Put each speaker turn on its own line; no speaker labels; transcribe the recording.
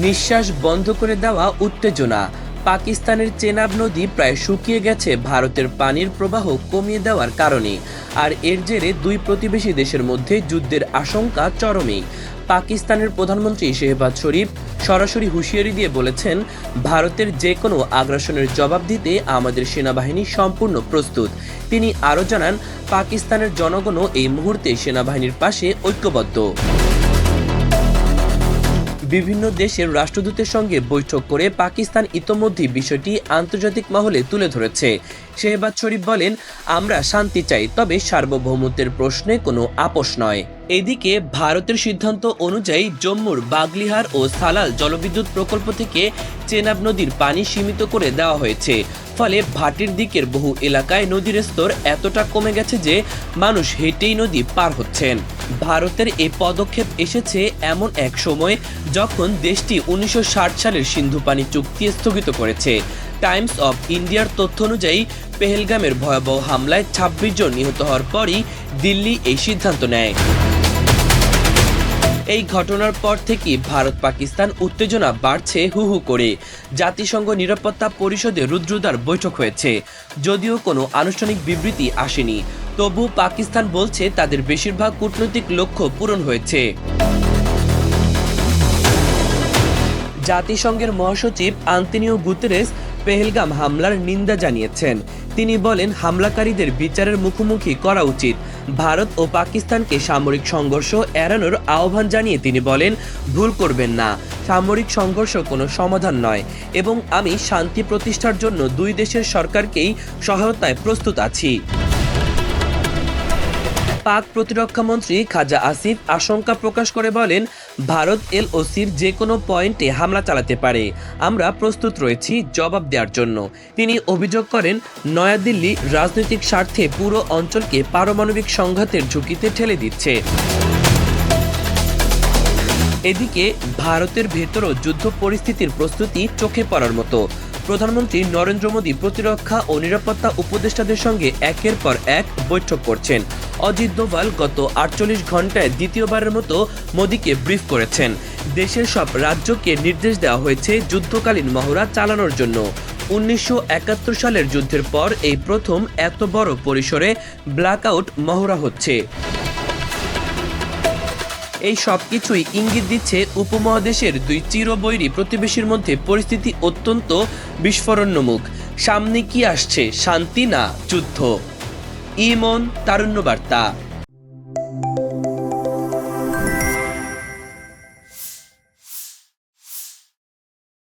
নিঃশ্বাস বন্ধ করে দেওয়া উত্তেজনা। পাকিস্তানের চেনাব নদী প্রায় শুকিয়ে গেছে, ভারতের পানির প্রবাহ কমিয়ে দেওয়ার কারণে। আর এর জেরে দুই প্রতিবেশী দেশের মধ্যে যুদ্ধের আশঙ্কা চরমেই পাকিস্তানের প্রধানমন্ত্রী শেহবাজ শরীফ সরাসরি হুঁশিয়ারি দিয়ে বলেছেন, ভারতের যে কোনো আগ্রাসনের জবাব দিতে আমাদের সেনাবাহিনী সম্পূর্ণ প্রস্তুত। তিনি আরও জানান, পাকিস্তানের জনগণও এই মুহূর্তে সেনাবাহিনীর পাশে ঐক্যবদ্ধ। বিভিন্ন দেশের রাষ্ট্রদূতের সঙ্গে বৈঠক করে পাকিস্তান ইতোমধ্যে বিষয়টি আন্তর্জাতিক মহলে তুলে ধরেছে। শেহবাজ শরীফ বলেন, আমরা শান্তি চাই, তবে সার্বভৌমত্বের প্রশ্নে কোনো আপোষ নয়। এদিকে ভারতের সিদ্ধান্ত অনুযায়ী জম্মুর বাগলিহার ও সালাল জলবিদ্যুৎ প্রকল্প থেকে চেনাব নদীর পানি সীমিত করে দেওয়া হয়েছে। ফলে ভাটির দিকের বহু এলাকায় নদীর স্তর এতটা কমে গেছে যে মানুষ হেঁটেই নদী পার হচ্ছেন। ভারতের এই পদক্ষেপ এসেছে এমন এক সময় যখন দেশটি উনিশশো ষাট সালের সিন্ধু পানি চুক্তি স্থগিত করেছে। টাইমস অফ ইন্ডিয়ার তথ্য অনুযায়ী পেহেলগামের ভয়াবহ হামলায় ২৬ জন নিহত হওয়ার পরই দিল্লি এই সিদ্ধান্ত নেয়। এই ঘটনার পর থেকে ভারত পাকিস্তান উত্তেজনা বাড়ছে হু হু করে। জাতিসংঘ নিরাপত্তা পরিষদে রুদ্রদার বৈঠক হয়েছে। যদিও কোনো আনুষ্ঠানিক বিবৃতি আসেনি। তবু পাকিস্তান বলছে তাদের বেশিরভাগ কূটনৈতিক লক্ষ্য পূরণ হয়েছে। জাতিসংঘের মহাসচিব আন্তনিও গুতেরেস পেহেলগাম হামলার নিন্দা জানিয়েছেন। তিনি বলেন, হামলাকারীদের বিচারের মুখোমুখি করা উচিত। ভারত ও পাকিস্তানকে সামরিক সংঘর্ষ এড়ানোর আহ্বান জানিয়ে তিনি বলেন, ভুল করবেন না। সামরিক সংঘর্ষ কোনো সমাধান নয়। এবং আমি শান্তি প্রতিষ্ঠার জন্য দুই দেশের সরকারকেই সহায়তায় প্রস্তুত আছি। পাক প্রতিরক্ষা মন্ত্রী খাজা আসিফ আশঙ্কা প্রকাশ করে বলেন ভারত এলওসির যে কোনো পয়েন্টে হামলা চালাতে পারে। আমরা প্রস্তুত রয়েছি জবাব দেওয়ার জন্য। তিনি অভিযোগ করেন, নয়াদিল্লি রাজনৈতিক স্বার্থে পুরো অঞ্চলকে পারমাণবিক সংঘাতের ঝুঁকিতে ঠেলে দিচ্ছে। এদিকে ভারতের ভেতরও যুদ্ধ পরিস্থিতির প্রস্তুতি চোখে পড়ার মতো। প্রধানমন্ত্রী নরেন্দ্র মোদী প্রতিরক্ষা ও নিরাপত্তা উপদেষ্টাদের সঙ্গে একের পর এক বৈঠক করছেন। অজিত দোভাল গত আটচল্লিশ ঘন্টায় দ্বিতীয়বারের মতো মোদীকে ব্রিফ করেছেন। দেশের সব রাজ্যকে নির্দেশ দেওয়া হয়েছে যুদ্ধকালীন মহড়া চালানোর জন্য। উনিশশো একাত্তর সালের যুদ্ধের পর এই প্রথম এত বড় পরিসরে ব্ল্যাকআউট মহড়া হচ্ছে। এই সব কিছুই ইঙ্গিত দিচ্ছে উপমহাদেশের দুই চিরবৈরী প্রতিবেশীর মধ্যে পরিস্থিতি অত্যন্ত বিস্ফোরণোন্মুখ সামনে কি আসছে? শান্তি না যুদ্ধ? ইমন তারুণ্য বার্তা